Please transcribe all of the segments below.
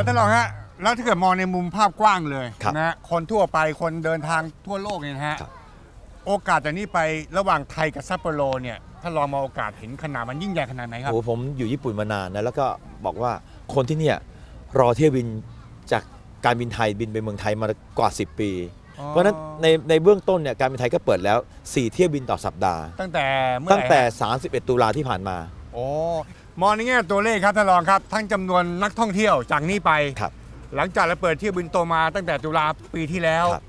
แล้วท่านรองฮะแล้วถ้าเกิดมองในมุมภาพกว้างเลยครับ นะฮะคนทั่วไปคนเดินทางทั่วโลกเนี่ยนะฮะครับโอกาสจากนี้ไประหว่างไทยกับซัปโปโรเนี่ยถ้าลองมาโอกาสเห็นขนาดมันยิ่งใหญ่ขนาดไหนครับ โอ้ผมอยู่ญี่ปุ่นมานานนะแล้วก็บอกว่าคนที่เนี่ยรอเที่ยวบินจากการบินไทยบินไปเมืองไทยมากว่า 10 ปี อ๋อ เพราะฉะนั้นในในเบื้องต้นเนี่ยการบินไทยก็เปิดแล้ว 4 เที่ยวบินต่อสัปดาห์ ตั้งแต่เมื่อไหตั้งร่แต่ ฮะ31 ตุลาที่ผ่านมา โอ้ มองในแง่ตัวเลขครับท่านรองครับ ทั้งจำนวนนักท่องเที่ยวจากนี้ไป ครับ หลังจากเราเปิดเที่ยวบินโตมาตั้งแต่ตุลาปีที่แล้วครับ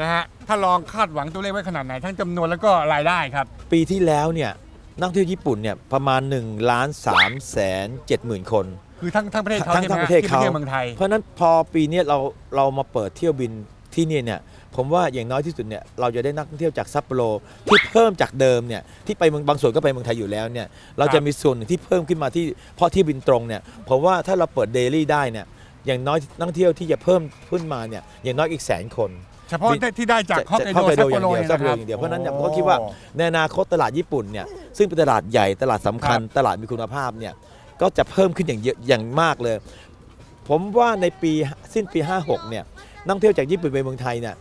นะฮะถ้าลองคาดหวังตัวเลขไว้ขนาดไหน ทั้งจำนวนแล้วก็รายได้ครับ ปีที่แล้วเนี่ยนักท่องเที่ยวญี่ปุ่นเนี่ยประมาณ1ล้าน3แสน7หมื่นคน คือทั้งทั้งประเทศเขาทั้งใช่ไหมทั้งฮะประเทศที่เขาเที่ยวเมืองไทย เพราะฉะนั้นพอปีเนี้ยเราเรามาเปิดเที่ยวบินที่นี่เนี่ย ผมว่าอย่างน้อยที่สุดเนี่ยเราจะได้นักท่องเที่ยวจากซัปโปโรที่เพิ่มจากเดิมเนี่ยที่ไปเมืองบางส่วนก็ไปเมืองไทยอยู่แล้วเนี่ยเราจะมีส่วนหนึ่งที่เพิ่มขึ้นมาที่เพราะเที่ยวบินตรงเนี่ยผมว่าถ้าเราเปิดเดลี่ได้เนี่ยอย่างน้อยนักท่องเที่ยวที่จะเพิ่มขึ้นมาเนี่ยอย่างน้อยอีกแสนคนเฉพาะที่ได้จากฮอกไกโดฮอกไกซัโดปอโปย่างโรเดียวเนี่ยซัปนะโปคโรรับอย่างเดียวเพราะฉะนั้นเนี่ยผมก็คิดว่าในอนาคตตลาดญี่ปุ่นเนี่ยซึ่งเป็นตลาดใหญ่ตลาดสำคัญ ตลาดมีคุณภาพเนี่ยก็จะเพิ่มขึ้นอย่างเยอะอย่างมากเลย ผมว่าในปีสิ้นปี 56เนี่ยนักท่องเที่ยวจากญี่ปุ่นไปเมืองไทยเนี่ย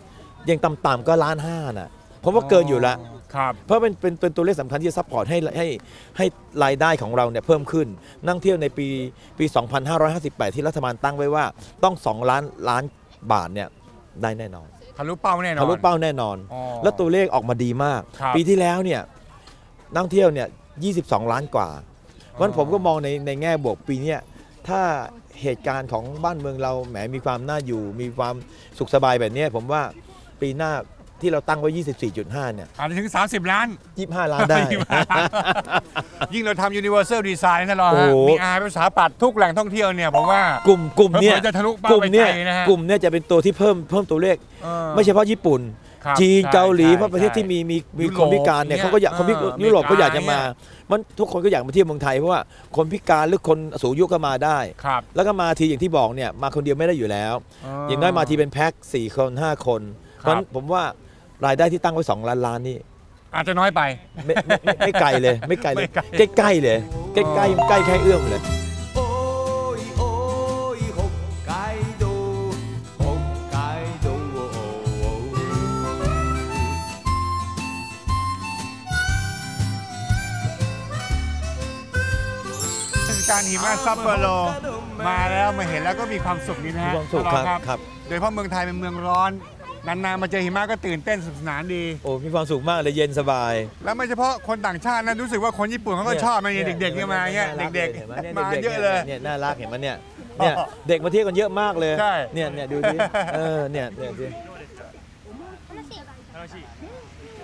ยังต่ำๆก็ล้านห้านะผมว่าเกินอยู่แล้วครับ เพราะเป็นเป็นเป็นตัวเลขสำคัญที่จะซัพพอร์ตให้ให้ให้รายได้ของเราเนี่ยเพิ่มขึ้น นักท่องเที่ยวในปีปี 2558 ที่รัฐบาลตั้งไว้ว่าต้อง 2 ล้านล้านบาทเนี่ยได้แน่นอนทะลุเป้าแน่นอน ทะลุเป้าแน่นอน อ๋อแล้วตัวเลขออกมาดีมาก ครับปีที่แล้วเนี่ยนักท่องเที่ยวเนี่ย 22 ล้านกว่าเพราะฉะนั้นผมก็มองในในแง่บวกปีเนี้ยถ้าเหตุการณ์ของบ้านเมืองเราแหมมีความน่าอยู่ มีความสุขสบายแบบเนี้ยผมว่า ปีหน้าที่เราตั้งไว้ 24.5 เนี่ย อาจจะถึง 30 ล้าน 25 ล้านได้ ยิ่งเราทำ universal design นะรองฮะ โอ้โหมีอาภาษาปัดทุกแหล่งท่องเที่ยวเนี่ยผมว่ากลุ่มกลุ่มเนี้ยเผลอๆจะทะลุเป้ากลุ่มเนี้ยไปไกลนะฮะ กลุ่มเนี้ยจะเป็นตัวที่เพิ่มเพิ่มตัวเลข เออไม่เฉพาะญี่ปุ่น ครับจีนใช่เกาหลีใช่เพราะประเทศที่มีมีมียุโรปคนพิการเนี่ยเนี่ยเขาก็อยากคนพิเออยุโรปก็อยากอเมริกาจะมาเนี่ย มันทุกคนก็อยากมาเที่ยวเมืองไทยเพราะว่าคนพิการหรือคนสูงอายุก็มาได้ ครับแล้วก็มาทีอย่างที่บอกเนี่ยมาคนเดียวไม่ได้อยู่แล้ว อย่างน้อยมาทีเป็นแพ็ค4คน5 คน พราะผมว่ารายได้ที่ตั้งไว้ 2 ล้านล้านนี่อาจจะน้อยไป ไม่ไม่ไม่ไกลเลย ไม่ไกลเลยใกล้ๆเลย ใกล้ๆใกล้แค่เอื้อมเลยกไกฮอกาลหิมะซัปโปโรมาแล้วมาเห็นแล้วก็มีความสุขดีนะฮะครับ โดยเฉพาะเมืองไทยเป็นเมืองร้อน นานๆมาเจอหิมะก็ตื่นเต้นสนุกสนานดี โอ้มีความสุขมากเลยเย็นสบาย แล้วไม่เฉพาะคนต่างชาตินะรู้สึกว่าคนญี่ปุ่นเขาก็ชอบนะเนี่ยเด็กๆเนี่ยมาเงี้ยเด็กห็นไหๆมาด็กๆเยอะเลยเนี่ยน่ารักเห็นไหมเนี่ยเนี่ยเด็กมาเที่ยวกันเยอะมากเลยใช่เนี่ยเนี่ยดูดิเออเนี่ยเนี่ยดิ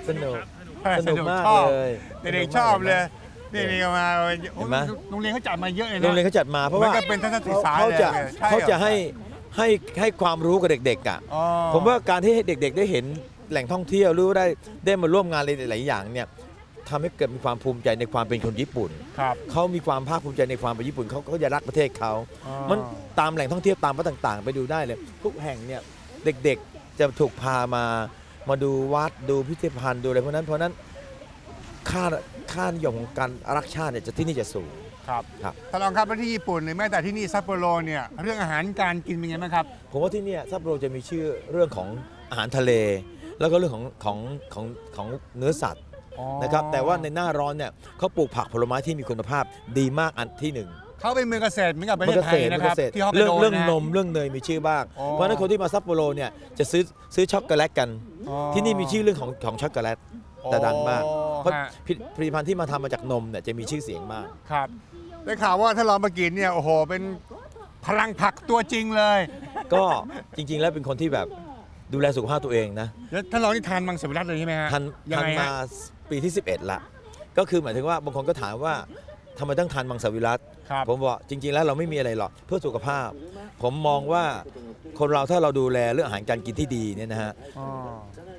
สนุกสนุกมากชอบเลยเด็กๆชอบเลยนี่นี่ก็มาเห็นไหมโรงเรียนเขาจัดมาเยอะเลยนะโรงเรียนเขาจัดมาเพราะมันว่าก็เป็นทัศนศึกษาเขาจะเลยใช่เหรอเขาจะให้ ให้ให้ความรู้กับเด็กๆอะอ๋อผมว่าการที่ให้เด็ก ๆ ได้เห็นแหล่งท่องเที่ยวหรือว่าได้ได้มาร่วมงานหลายๆอย่างเนี่ยทำให้เกิดมีความภูมิใจในความเป็นคนญี่ปุ่น ครับเขามีความภาคภูมิใจในความเป็นญี่ปุ่นเขาเขาจะรักประเทศเขา อ๋อมันตามแหล่งท่องเที่ยวตามวัดต่างๆ ไปดูได้เลย ทุกแห่งเนี่ยเด็กๆจะถูกพามามาดูวัดดูพิพิธภัณฑ์ดูอะไรเพราะนั้นเพราะนั้น ค่าค่านิยมของการรักชาติเนี่ยจะที่นี่จะสูง ครับครับ ท่านรองครับแล้วที่ญี่ปุ่นหรือแม้แต่ที่นี่ซัปโปโรเนี่ยเรื่องอาหารการกินเป็นไงบ้างครับ ผมว่าที่เนี่ยซัปโปโรจะมีชื่อเรื่องของอาหารทะเล แล้วก็เรื่องของของของของเนื้อสัตว์นะครับแต่ว่าในหน้าร้อนเนี่ยเขาปลูกผักผลไม้ที่มีคุณภาพดีมากอันที่หนึ่งเขาเป็นเมืองเกษตรเหมือนกับประเทศเกไทษยตรนะครับเกษตรที่ฮอกไกเรื่องโดเรื่องนะนมเรื่องเนยมีชื่อบ้างอ๋อเพราะฉะนั้นคนที่มาซัปโปโรเนี่ยจะซื้อซื้อช็อกโกแลตกันอ๋อที่นี่มีชื่อเรื่องของของช็อกโกแลตแต่ดังมากอ๋อ เพราะฮะ ผลิตผลิตภัณฑ์ที่มาทำมาจากนมเนี่ยจะมีชื่อเสียงมาก ครับ ได้ข่าวว่าถ้าเรามากินเนี่ยโอ้โห เป็นพลังผักตัวจริงเลยก็จริงๆ แล้วเป็นคนที่แบบดูแลสุขภาพตัวเองนะแล้วท่านรองนี่ทานมังสวิรัตเลยใช่ไหมฮะทันยังทันไงมาฮะปีที่ 11 ละ ก็คือหมายถึงว่าบางคนก็ถามว่าทำไมต้องทานมังสวิรัต ครับ ผมบอกจริง ๆ แล้วเราไม่มีอะไรหรอกเพื่อสุขภาพ ผมมองว่าคนเราถ้าเราดูแลเรื่องอาหารการกินที่ดีเนี่ยนะฮะ อ๋อ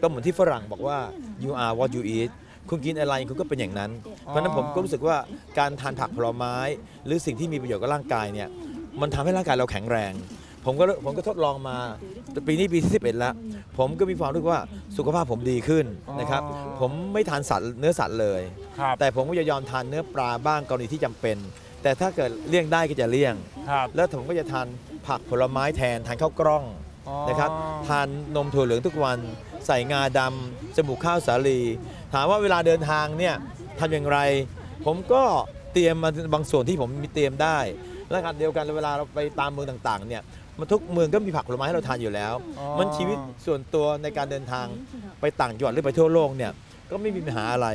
ก็เหมือนที่ฝรั่งบอกว่า you are what you eat คุณกินอะไรคุณก็เป็นอย่างนั้น เพราะฉะนั้นผมก็รู้สึกว่าการทานผักผลไม้ หรือสิ่งที่มีประโยชน์กับร่างกายเนี่ยมันทำให้ร่างกายเราแข็งแรง ผมก็ผมก็ทดลองมาปีนี้ปีที่11แล้ว ผมก็มีความรู้สึกว่าสุขภาพผมดีขึ้นนะครับอ๋อผมไม่ทานสัตว์เนื้อสัตว์เลย ครับแต่ผมก็จะยอมทานเนื้อปลาบ้างกรณีที่จำเป็น แต่ถ้าเกิดเลี่ยงได้ก็จะเลี่ยง ครับแล้วผมก็จะทานผักผลไม้แทนทานข้าวกล้องอ๋อนะครับทานนมถั่วเหลืองทุกวัน ใส่งาดำจมูกข้าวสาลี ถามว่าเวลาเดินทางเนี่ยทำอย่างไร ผมก็เตรียมมาบางส่วนที่ผมมีเตรียมได้ และขณะเดียวกันเวลาเราไปตามเมืองต่างๆเนี่ยมันทุกเมืองก็มีผักผลไม้ให้เราทานอยู่แล้วอ๋อมันชีวิตส่วนตัวในการเดินทางไปต่างจังหวัดหรือไปทั่วโลกเนี่ย ก็ไม่มีปัญหาอะไร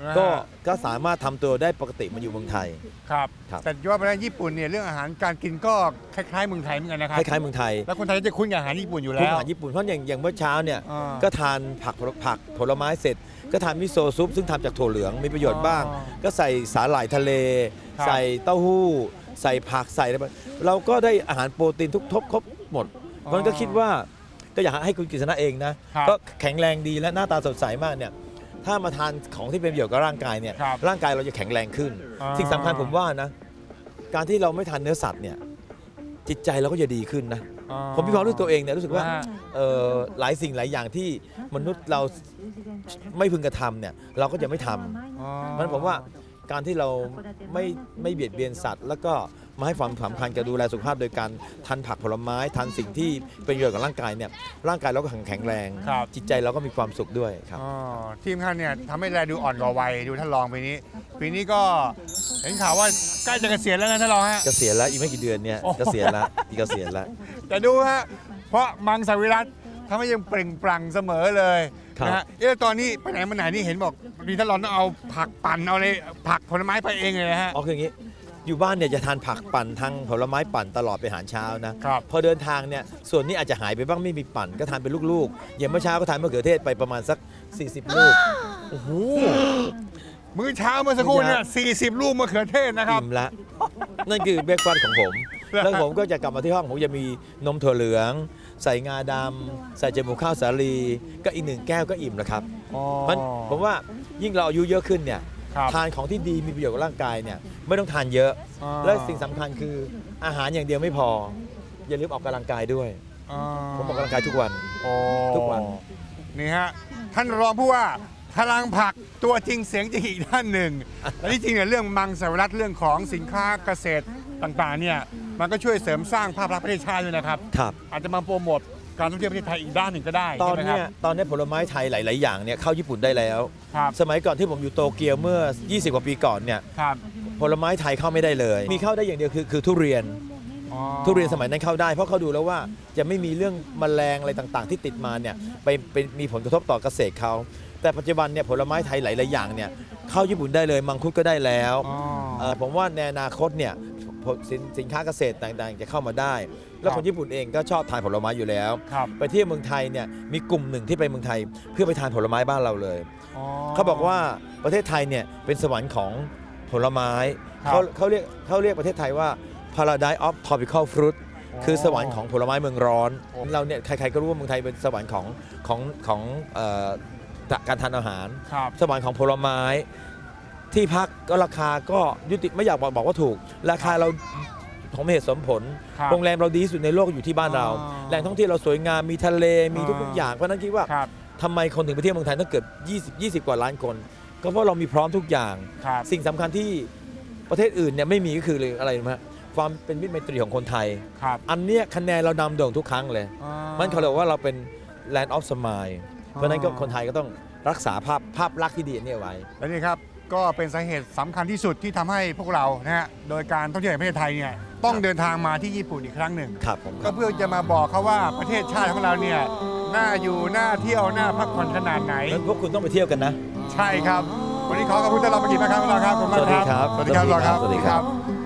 นะฮะก็ก็สามารถทำตัวได้ปกติมาอยู่เมืองไทย ครับ ครับ แต่ว่าไปแล้วญี่ปุ่นเนี่ยเรื่องอาหารการกินก็คล้ายๆเมืองไทยเหมือนกันนะครับคล้ายๆเมืองไทยแล้วคนไทยจะคุ้นกับอาหารญี่ปุ่นอยู่ทุกแล้วอาหารญี่ปุ่นเพราะอย่างอย่างเมื่อเช้าเนี่ยอ่าก็ทานผักผักผลไม้เสร็จ ก็ทานมิโซะซุปซึ่งทำจากถั่วเหลืองมีประโยชน์บ้าง อ๋อก็ใส่สาหร่ายทะเล ครับ ใส่เต้าหู้ ใส่ผักใส่อะไรไปเราก็ได้อาหารโปรตีนทุกทบครบหมดมันก็คิดว่าก็อยากให้คุณกฤษณะเองนะ ครับ ก็แข็งแรงดีและหน้าตาสดใสมากเนี่ย ถ้ามาทานของที่เป็นประโยชน์กับร่างกายเนี่ยครับร่างกายเราจะแข็งแรงขึ้น อ่า สิ่งสำคัญผมว่านะ การที่เราไม่ทานเนื้อสัตว์เนี่ยจิตใจเราก็จะดีขึ้นนะ อ๋อผมมีความรู้สึกตัวเองเนี่ยรู้สึกว่าว่าเอ่อหลายสิ่งหลายอย่างที่มนุษย์เราไม่พึงกระทำเนี่ยเราก็จะไม่ทำอ๋อมันผมว่า การที่เราไม่ไม่เบียดเบียนสัตว์ แล้วก็มาให้ความสำคัญกับดูแลสุขภาพโดยการทานผักผลไม้ทานสิ่งที่เป็นประโยชน์กับร่างกายเนี่ยร่างกายเราก็แข็งแรง ครับ จิตใจเราก็มีความสุขด้วยครับ อ๋อทีมท่านเนี่ยทำให้แลดูอ่อนกว่าวัยดูท่านรองปีนี้ ปีนี้ก็เห็นข่าวว่าใกล้จะเกษียณแล้วนะท่านรองฮะ เกษียณแล้วอีกไม่กี่เดือนเนี่ยโอ้โห เกษียณแล้วอีกเกษียณแล้ว แต่ดูฮะเพราะมังสวิรัตทำให้ยังเปล่งปลั่งเสมอเลยครับ นะฮะเอ๊ะตอนนี้ไปไหนมาไหนนี่เห็นบอกมีท่านรองต้องเอาผักปั่นเอาเลยผักผลไม้ไปเองเลยนะฮะ อ๋อคืออย่างนี้ อยู่บ้านเนี่ยจะทานผักปั่นทั้งผลไม้ปั่นตลอดไปนอาหารเช้านะครับ พอเดินทางเนี่ยส่วนนี้อาจจะหายไปบ้างไม่มีปั่นก็ทานเป็นลูกๆอย่างเมื่อเช้าก็ทานมะเขือเทศไปประมาณสัก 40 ลูกโอ้โห มื้อเช้าเมื่อสักครู่เนี่ย40 ลูกมะเขือเทศนะครับ อิ่มละ นั่นคือเบรกฟาสต์ของผม แล้วผมก็จะกลับมาที่ห้องผมจะมีนมถั่วเหลือง ใส่งาดำใส่เจมูกข้าวสาลีก็อีกหนึ่งแก้วก็อิ่มแล้วครับอ๋อมันผมว่ายิ่งเราอายุเยอะขึ้นเนี่ยครับทานของที่ดีมีประโยชน์กับร่างกายเนี่ยไม่ต้องทานเยอะอ๋อและสิ่งสำคัญคืออาหารอย่างเดียวไม่พอ อย่าลืมออกกำลังกายด้วยอ๋อผมออกกำลังกายทุกวันโอ้ทุกวันนี่ฮะท่านรองผู้ว่าพลังผักตัวจริงเสียงจริงอีกท่านหนึ่งและที่จริงเนี่ยเรื่องมังสวิรัตเรื่องของสินค้าเกษตรต่างๆเนี่ย มันก็ช่วยเสริมสร้างภาพลักษณ์ประเทศชาติด้วยนะครับ ครับ อาจจะมาโปรโมทการท่องเที่ยวประเทศไทยอีกด้านหนึ่งก็ได้ตอนใช่ไหมครัเนี้บยตอนเนี้ยผลไม้ไทยหลาย ๆ อย่างเนี่ยเข้าญี่ปุ่นได้แล้ว ครับ สมัยก่อนที่ผมอยู่โตเกียวเมื่อ 20 กว่าปีก่อนเนี่ยครับผลไม้ไทยเข้าไม่ได้เลย มีเข้าได้อย่างเดียวคือคือทุเรียน อ๋อทุเรียนสมัยนั้นเข้าได้ เพราะเขาดูแล้วว่าจะไม่มีเรื่องแมลงอะไรต่างๆ ที่ติดมาเนี่ยไปไปมีผลกระทบต่อเกษตรเขาแต่ปัจจุบันเนี่ยผลไม้ไทยหลายๆอย่างเนี่ยเข้าญี่ปุ่นได้เลยมังคุดก็ได้แล้วอ๋อ เอ่อผมว่าในอนาคตเนี่ยผล สินสินค้าเกษตรต่างๆ จะเข้ามาได้ แล้วคครับนญี่ปุ่นเองก็ชอบทานผลไม้อยู่แล้ว ครับ ไปเที่ยวเมืองไทยเนี่ยมีกลุ่มหนึ่งที่ไปเมืองไทย เพื่อไปทานผลไม้บ้านเราเลยอ๋อเขาบอกว่าประเทศไทยเนี่ยเป็นสวรรค์ของผลไม้ครับ เขาเขาเรียกเขาเรียกประเทศไทยว่า paradise of tropical fruit อ๋อคือสวรรค์ของผลไม้เมืองร้อนโอ้เราเนี่ยใครๆก็รู้ว่าเมืองไทยเป็นสวรรค์ของของของเอ่อการทานอาหาร ครับ สวรรค์ของผลไม้ ที่พักก็ราคาก็ยุติไม่อยากบอกบอกว่าถูก ราคาเราของเหตุสมผลครับโรงแรมเราดีที่สุดในโลกอยู่ที่บ้านเราอ๋อแหล่งท่องเที่ยวเราสวยงามมีทะเลมีทุกอ๋อๆออย่างเพราะฉะนั้นคิดว่าครับทำไมคนถึงไปเที่ยวเมืองไทยต้องเกือบ20 20 กว่าล้านคน ก็เพราะเรามีพร้อมทุกอย่างครับสิ่งสำคัญที่ประเทศอื่นเนี่ยไม่มีก็คืออะไรรู้ไหมฮะความเป็นมิตรไมตรีของคนไทยครับอันเนี้ยคะแนนเรานำโด่งทุกครั้งเลยอ๋อมันเขาเรียกว่าเราเป็น land of smile เพราะฉะนั้นก็คนไทยก็ต้องรักษาภาพภาพลักษณ์ที่ดีอันนี้เอาไว้ และนี่ครับ ก็เป็นสาเหตุสำคัญที่สุดที่ทำให้พวกเรานะฮะโดยการท่องเที่ยวแห่งประเทศไทยเนี่ยต้องเดินทางมาที่ญี่ปุ่นอีกครั้งหนึ่ง ครับผมก็เพื่อจะมาบอกเขาว่าประเทศชาติของเราเนี่ยน่าอยู่น่าเที่ยวน่าพักผ่อนขนาดไหนงั้นพวกคุณต้องไปเที่ยวกันนะ ใช่ครับ วันนี้ขอขอบคุณท่านรองประกิตมากครับท่านรองครับขอบคุณมากครับ สวัสดีครับสวัสดีครับ สวัสดีครับสวัสดีครับ